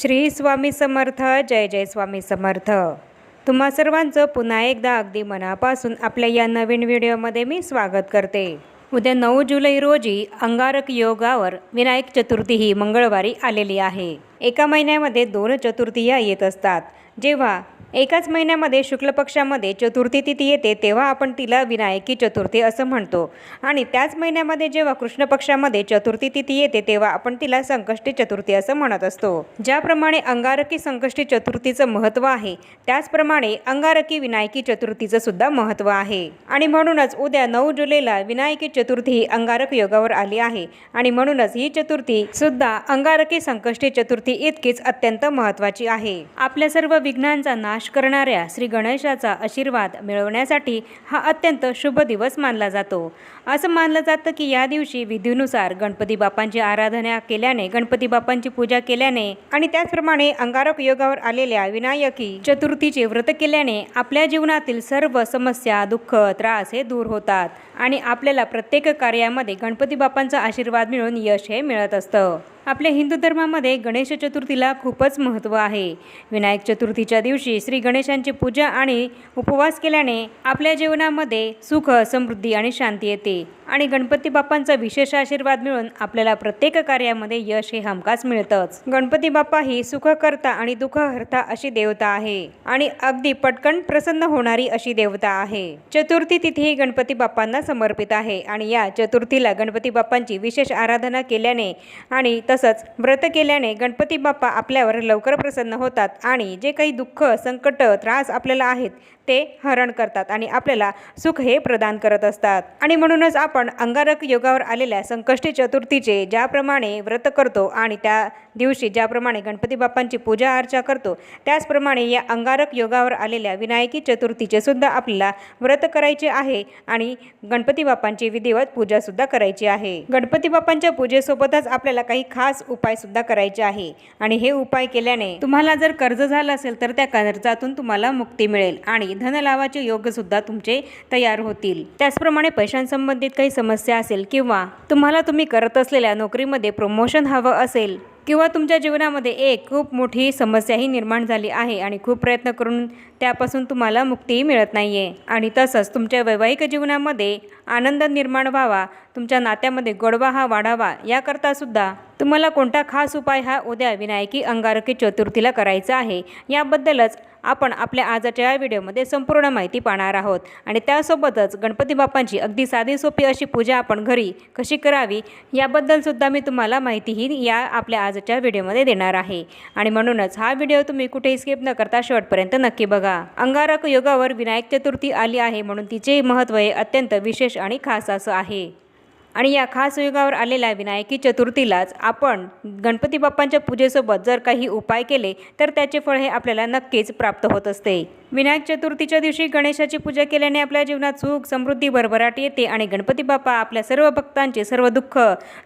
श्री स्वामी समर्थ जय जय स्वामी समर्थ. तुम्हा सर्वांचं पुन्हा एकदा अगदी मनापासून आपल्या या नवीन व्हिडिओमध्ये मी स्वागत करते. उद्या नऊ जुलै रोजी अंगारक योगावर विनायक चतुर्थी ही मंगळवारी आलेली आहे. एका महिन्यामध्ये दोन चतुर्थीया येत असतात. जेव्हा एकाच महिन्यामध्ये शुक्ल पक्षामध्ये चतुर्थी तिथी येते तेव्हा आपण तिला विनायकी चतुर्थी असं म्हणतो. आणि त्याच महिन्यामध्ये जेव्हा कृष्ण पक्षामध्ये चतुर्थी तिथी येते तेव्हा आपण तिला संकष्टी चतुर्थी असं म्हणत असतो. ज्याप्रमाणे अंगारकी संकष्टी चतुर्थीचं महत्त्व आहे त्याचप्रमाणे अंगारकी विनायकी चतुर्थीचं सुद्धा महत्त्व आहे. आणि म्हणूनच उद्या नऊ जुलैला विनायकी चतुर्थी ही अंगारक योगावर आली आहे. आणि म्हणूनच ही चतुर्थी सुद्धा अंगारकी संकष्टी चतुर्थी इतकीच अत्यंत महत्त्वाची आहे. आपल्या सर्व विघ्नांचा नाश करणाऱ्या श्री गणेशाचा आशीर्वाद मिळवण्यासाठी हा अत्यंत शुभ दिवस मानला जातो. असं मानलं जातं की या दिवशी विधीनुसार गणपती बाप्पांची आराधना केल्याने गणपती बाप्पांची पूजा केल्याने आणि त्याचप्रमाणे अंगारक योगावर आलेल्या विनायकी चतुर्थीचे व्रत केल्याने आपल्या जीवनातील सर्व समस्या दुःख त्रास हे दूर होतात आणि आपल्याला प्रत्येक कार्यामध्ये गणपती बाप्पांचा आशीर्वाद मिळून यश हे मिळत असतं. आपल्या हिंदू धर्मामध्ये गणेश चतुर्थीला खूपच महत्त्व आहे. विनायक चतुर्थीच्या दिवशी श्री गणेशांची पूजा आणि उपवास केल्याने आपल्या जीवनामध्ये सुख समृद्धी आणि शांती येते आणि गणपती बाप्पांचा विशेष आशीर्वाद मिळून आपल्याला प्रत्येक कार्यामध्ये यश हे हमखास मिळतंच. गणपती बाप्पा ही सुखकर्ता आणि दुःखहर्ता अशी देवता आहे आणि अगदी पटकन प्रसन्न होणारी अशी देवता आहे. चतुर्थी तिथी ही गणपती बाप्पांना समर्पित आहे आणि या चतुर्थीला गणपती बाप्पांची विशेष आराधना केल्याने आणि तसंच व्रत केल्याने गणपती बाप्पा आपल्यावर लवकर प्रसन्न होतात आणि जे काही दुःख संकट त्रास आपल्याला आहेत ते हरण करतात आणि आपल्याला सुख हे प्रदान करत असतात. आणि म्हणूनच आपण अंगारक योगावर आलेल्या संकष्टी चतुर्थीचे ज्याप्रमाणे व्रत करतो आणि त्या दिवशी ज्याप्रमाणे गणपती बाप्पांची पूजा अर्चा करतो त्याचप्रमाणे या अंगारक योगावर आलेल्या विनायकी चतुर्थीचे सुद्धा आपल्याला व्रत करायचे आहे आणि गणपती बाप्पांची विधिवत पूजासुद्धा करायची आहे. गणपती बाप्पांच्या पूजेसोबतच आपल्याला काही खास उपायसुद्धा करायचे आहे. आणि हे उपाय केल्याने तुम्हाला जर कर्ज झालं असेल तर त्या कर्जातून तुम्हाला मुक्ती मिळेल आणि धनलाभाचे योगसुद्धा तुमचे तयार होतील. त्याचप्रमाणे पैशांसंबंधित काही समस्या असेल किंवा तुम्हाला तुम्ही करत असलेल्या नोकरीमध्ये प्रमोशन हवं असेल किंवा तुमच्या जीवनामध्ये एक खूप मोठी समस्याही निर्माण झाली आहे आणि खूप प्रयत्न करून त्यापासून तुम्हाला मुक्तीही मिळत नाही आहे आणि तसंच तुमच्या वैवाहिक जीवनामध्ये आनंद निर्माण व्हावा तुमच्या नात्यामध्ये गोडवा हा वाढावा याकरता सुद्धा तुम्हाला कोणता खास उपाय हा उद्या विनायकी अंगारकी चतुर्थीला करायचा आहे याबद्दलच आपण आपल्या आजच्या या व्हिडिओमध्ये संपूर्ण माहिती पाहणार आहोत. आणि त्यासोबतच गणपती बाप्पांची अगदी साधी सोपी अशी पूजा आपण घरी कशी करावी याबद्दलसुद्धा मी तुम्हाला माहितीही या आपल्या आजच्या व्हिडिओमध्ये देणार आहे. आणि म्हणूनच हा व्हिडिओ तुम्ही कुठेही स्किप न करता शेवटपर्यंत नक्की बघा. अंगारक योगावर विनायक चतुर्थी आली आहे म्हणून तिचे महत्त्व हे अत्यंत विशेष आणि खास असं आहे. आणि या खास युगावर आलेल्या विनायकी चतुर्थीलाच आपण गणपती बाप्पांच्या पूजेसोबत जर काही उपाय केले तर त्याचे फळ हे आपल्याला नक्कीच प्राप्त होत असते. विनायक चतुर्थीच्या दिवशी गणेशाची पूजा केल्याने आपल्या जीवनात सुख समृद्धी भरभराट येते आणि गणपती बाप्पा आपल्या सर्व भक्तांचे सर्व दुःख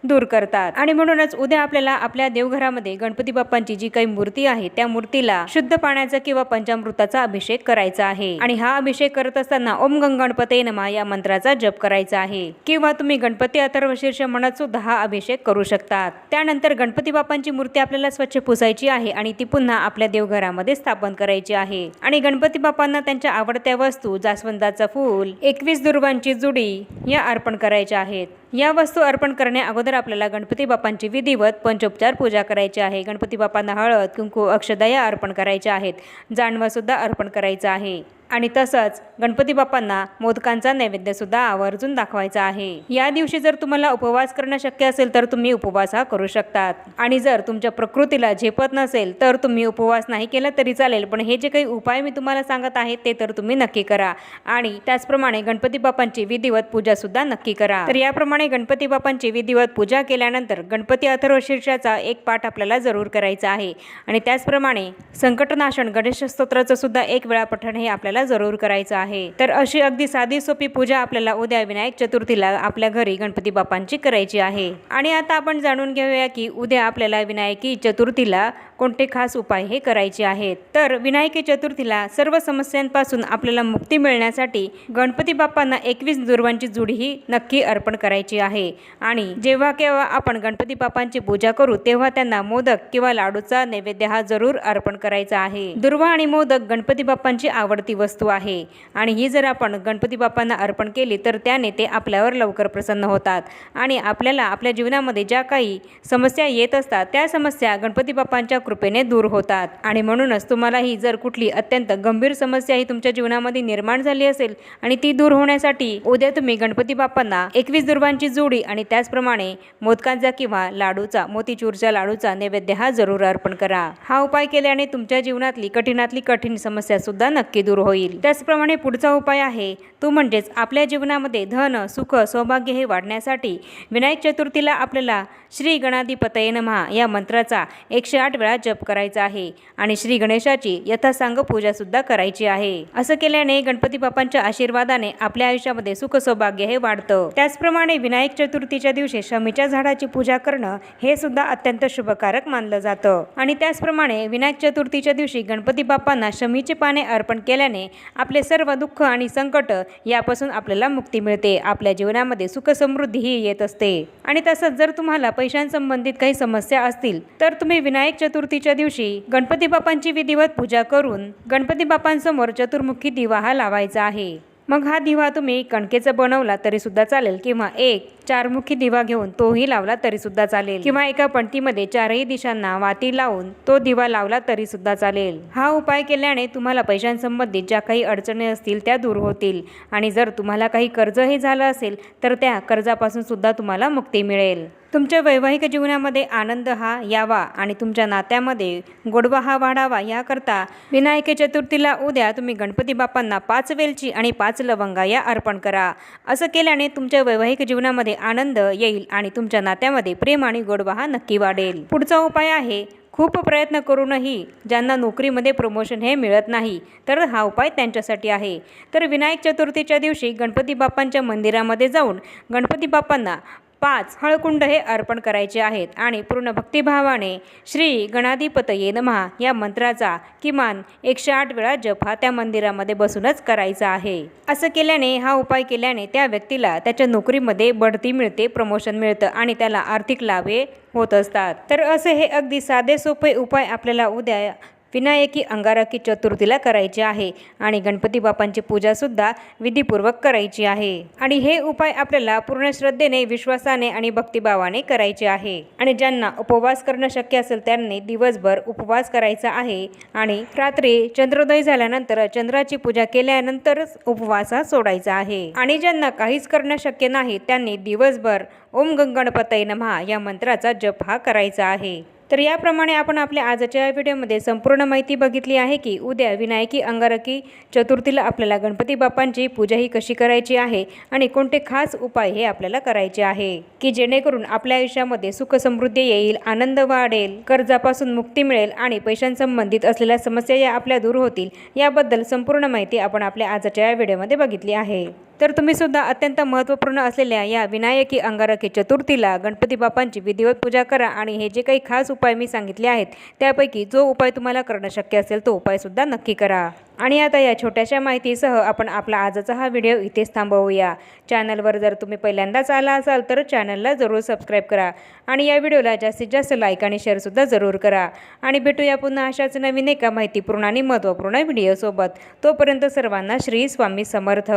दूर करतात. आणि म्हणूनच उद्या आपल्याला आपल्या देवघरामध्ये गणपती बाप्पांची जी काही मूर्ती आहे त्या मूर्तीला शुद्ध पाण्याचा किंवा पंचामृताचा अभिषेक करायचा आहे. आणि हा अभिषेक करत असताना ओम गंग गणपते नमा या मंत्राचा जप करायचा आहे. किंवा तुम्ही गणपती अथर्वशीर्ष म्हणत सुद्धा हा अभिषेक करू शकतात. त्यानंतर गणपती बाप्पांची मूर्ती आपल्याला स्वच्छ पुसायची आहे आणि ती पुन्हा आपल्या देवघरामध्ये स्थापन करायची आहे. आणि गणपती बाप्पांना त्यांच्या आवडत्या वस्तू जास्वंदाचं फूल एकवीस दुर्वांची जुडी या अर्पण करायच्या आहेत. या वस्तू अर्पण करण्या अगोदर आपल्याला गणपती बाप्पांची विधिवत पंचोपचार पूजा करायची आहे. गणपती बाप्पांना हळद कुंकू अक्षदया अर्पण करायच्या आहेत. जाणवासुद्धा अर्पण करायचं आहे. आणि तसंच गणपती बाप्पांना मोदकांचा नैवेद्यसुद्धा आवर्जून दाखवायचा आहे. या दिवशी जर तुम्हाला उपवास करणं शक्य असेल तर तुम्ही उपवास हा करू शकतात. आणि जर तुमच्या प्रकृतीला झेपत नसेल तर तुम्ही उपवास नाही केला तरी चालेल पण हे जे काही उपाय मी तुम्हाला सांगत आहे ते तर तुम्ही नक्की करा. आणि त्याचप्रमाणे गणपती बाप्पांची विधिवत पूजासुद्धा नक्की करा. तर याप्रमाणे गणपती बाप्पांची विधिवत पूजा केल्यानंतर गणपती अथर्वशीर्षाचा एक पाठ आपल्याला जरूर करायचा आहे. आणि त्याचप्रमाणे संकटनाशन गणेश स्तोत्राचं सुद्धा एक वेळा पठण हे आपल्याला आपल्याला जरूर करायचं आहे. तर अशी अगदी साधी सोपी पूजा आपल्याला उद्या विनायक चतुर्थीला आपल्या घरी गणपती बाप्पांची करायची आहे. आणि आता आपण जाणून घेऊया की उद्या आपल्याला विनायकी चतुर्थीला कोणते खास उपाय हे करायचे आहेत? तर विनायकी चतुर्थीला सर्व समस्यांपासून आपल्याला मुक्ती मिळण्यासाठी गणपती बाप्पांना एकवीस दुर्वांची जुडी ही नक्की अर्पण करायची आहे. आणि जेव्हा केव्हा आपण गणपती बाप्पांची पूजा करू तेव्हा त्यांना मोदक किंवा लाडूचा नैवेद्य हा जरूर अर्पण करायचा आहे. दुर्वा आणि मोदक गणपती बाप्पांची आवडती वस्तू आहे. आणि ही जर आपण गणपती बाप्पांना अर्पण केली तर त्याने ते आपल्यावर लवकर प्रसन्न होतात. आणि आपल्याला आपल्या जीवनामध्ये ज्या काही समस्या येत असतात त्या समस्या गणपती बाप्पांच्या कृपेने दूर होतात. आणि म्हणूनच तुम्हालाही जर कुठली अत्यंत गंभीर समस्या ही तुमच्या जीवनामध्ये निर्माण झाली असेल आणि ती दूर होण्यासाठी उद्या तुम्ही गणपती बाप्पांना एकवीस दुर्वांची जोडी आणि त्याचप्रमाणे मोदकांचा किंवा लाडूचा मोतीचूरच्या लाडूचा नैवेद्य हा जरूर अर्पण करा. हा उपाय केल्याने तुमच्या जीवनातली कठीणातली कठीण समस्या सुद्धा नक्की दूर होईल. त्याचप्रमाणे पुढचा उपाय आहे तो म्हणजेच आपल्या जीवनामध्ये धन सुख सौभाग्य हे वाढण्यासाठी विनायक चतुर्थीला आपल्याला श्री गणाधिपतये नमहा या मंत्राचा एकशे आठ वेळा जप करायचा आहे आणि श्री गणेशाची यथासांग पूजा सुद्धा करायची आहे. असं केल्याने गणपती बाप्पांच्या आशीर्वादाने आपल्या आयुष्यामध्ये सुख सौभाग्य हे वाढतं. त्याचप्रमाणे विनायक चतुर्थीच्या दिवशी शमीच्या झाडाची पूजा करणं हे सुद्धा अत्यंत शुभकारक मानलं जातं. आणि त्याचप्रमाणे विनायक चतुर्थीच्या दिवशी गणपती बाप्पांना शमीची पाने अर्पण केल्याने आपले सर्व दुःख आणि संकट यापासून आपल्याला मुक्ती मिळते. आपल्या जीवनामध्ये सुख समृद्धी ही येत असते. आणि तसंच जर तुम्हाला पैशांसंबंधित काही समस्या असतील तर तुम्ही विनायक चतुर्थी चतुर्थीच्या दिवशी गणपती बाप्पांची विधिवत पूजा करून गणपती बाप्पांसमोर चतुर्मुखी दिवा हा लावायचा आहे. मग हा दिवा तुम्ही कणकेचा बनवला तरी सुद्धा चालेल किंवा एक चारमुखी दिवा घेऊन तोही लावला तरी सुद्धा चालेल. किंवा एका पणतीमध्ये चारही दिशांना वाती लावून तो दिवा लावला तरी सुद्धा चालेल. हा उपाय केल्याने तुम्हाला पैशांसंबंधित ज्या काही अडचणी असतील त्या दूर होतील. आणि जर तुम्हाला काही कर्जही झालं असेल तर त्या कर्जापासून सुद्धा तुम्हाला मुक्ती मिळेल. तुमच्या वैवाहिक जीवनामध्ये आनंद हा यावा आणि तुमच्या नात्यामध्ये गोडवा हा वाढावा याकरता विनायक चतुर्थीला उद्या तुम्ही गणपती बाप्पांना पाच वेलची आणि पाच लवंगा या अर्पण करा. असं केल्याने तुमच्या वैवाहिक जीवनामध्ये आनंद येईल आणि तुमच्या नात्यामध्ये प्रेम आणि गोडवा हा नक्की वाढेल. पुढचा उपाय आहे खूप प्रयत्न करूनही ज्यांना नोकरीमध्ये प्रमोशन हे मिळत नाही तर हा उपाय त्यांच्यासाठी आहे. तर विनायक चतुर्थीच्या दिवशी गणपती बाप्पांच्या मंदिरामध्ये जाऊन गणपती बाप्पांना पाच हळकुंड हे अर्पण करायचे आहेत आणि पूर्ण भक्तिभावाने श्री गणाधिपतये नमहा या मंत्राचा किमान एकशे आठ वेळा जप हा त्या मंदिरामध्ये बसूनच करायचा आहे. असं केल्याने हा उपाय केल्याने त्या व्यक्तीला त्याच्या नोकरीमध्ये बढती मिळते प्रमोशन मिळतं आणि त्याला आर्थिक लाभ हे होत असतात. तर असे हे अगदी साधे सोपे उपाय आपल्याला उद्या विनायकी अंगारकी चतुर्थीला करायची आहे आणि गणपती बाप्पांची पूजासुद्धा विधीपूर्वक करायची आहे. आणि हे उपाय आपल्याला पूर्ण श्रद्धेने विश्वासाने आणि भक्तिभावाने करायचे आहे. आणि ज्यांना उपवास करणं शक्य असेल त्यांनी दिवसभर उपवास करायचा आहे. आणि रात्री चंद्रोदय झाल्यानंतर चंद्राची पूजा केल्यानंतरच उपवास हा सोडायचा आहे. आणि ज्यांना काहीच करणं शक्य नाही त्यांनी दिवसभर ओम गंगणपतय नमहा या मंत्राचा जप हा करायचा आहे. तर याप्रमाणे आपण आपल्या आजच्या व्हिडिओमध्ये संपूर्ण माहिती बघितली आहे की उद्या विनायकी अंगारकी चतुर्थीला आपल्याला गणपती बाप्पांची पूजा ही कशी करायची आहे आणि कोणते खास उपाय हे आपल्याला करायचे आहे? की जेणेकरून आपल्या आयुष्यामध्ये सुख समृद्धी येईल आनंद वाढेल कर्जापासून मुक्ती मिळेल आणि पैशांसंबंधित असलेल्या समस्या या आपल्या दूर होतील याबद्दल संपूर्ण माहिती आपण आपल्या आजच्या या व्हिडिओमध्ये बघितली आहे. तर तुम्ही सुद्धा अत्यंत महत्त्वपूर्ण असलेल्या या विनायकी अंगारकी चतुर्थीला गणपती बाप्पांची विधिवत पूजा करा आणि हे जे काही खास उपाय मी सांगितले आहेत त्यापैकी जो उपाय तुम्हाला करणं शक्य असेल तो उपायसुद्धा नक्की करा. आणि आता या छोट्याशा माहितीसह आपण आपला आजचा हा व्हिडिओ इथेच थांबवूया. चॅनलवर जर तुम्ही पहिल्यांदाच आला असाल तर चॅनलला जरूर सबस्क्राईब करा आणि या व्हिडिओला जास्तीत जास्त लाईक आणि शेअरसुद्धा जरूर करा. आणि भेटूया पुन्हा अशाच नवीन एका माहितीपूर्ण आणि महत्त्वपूर्ण व्हिडिओसोबत. तोपर्यंत सर्वांना श्री स्वामी समर्थ.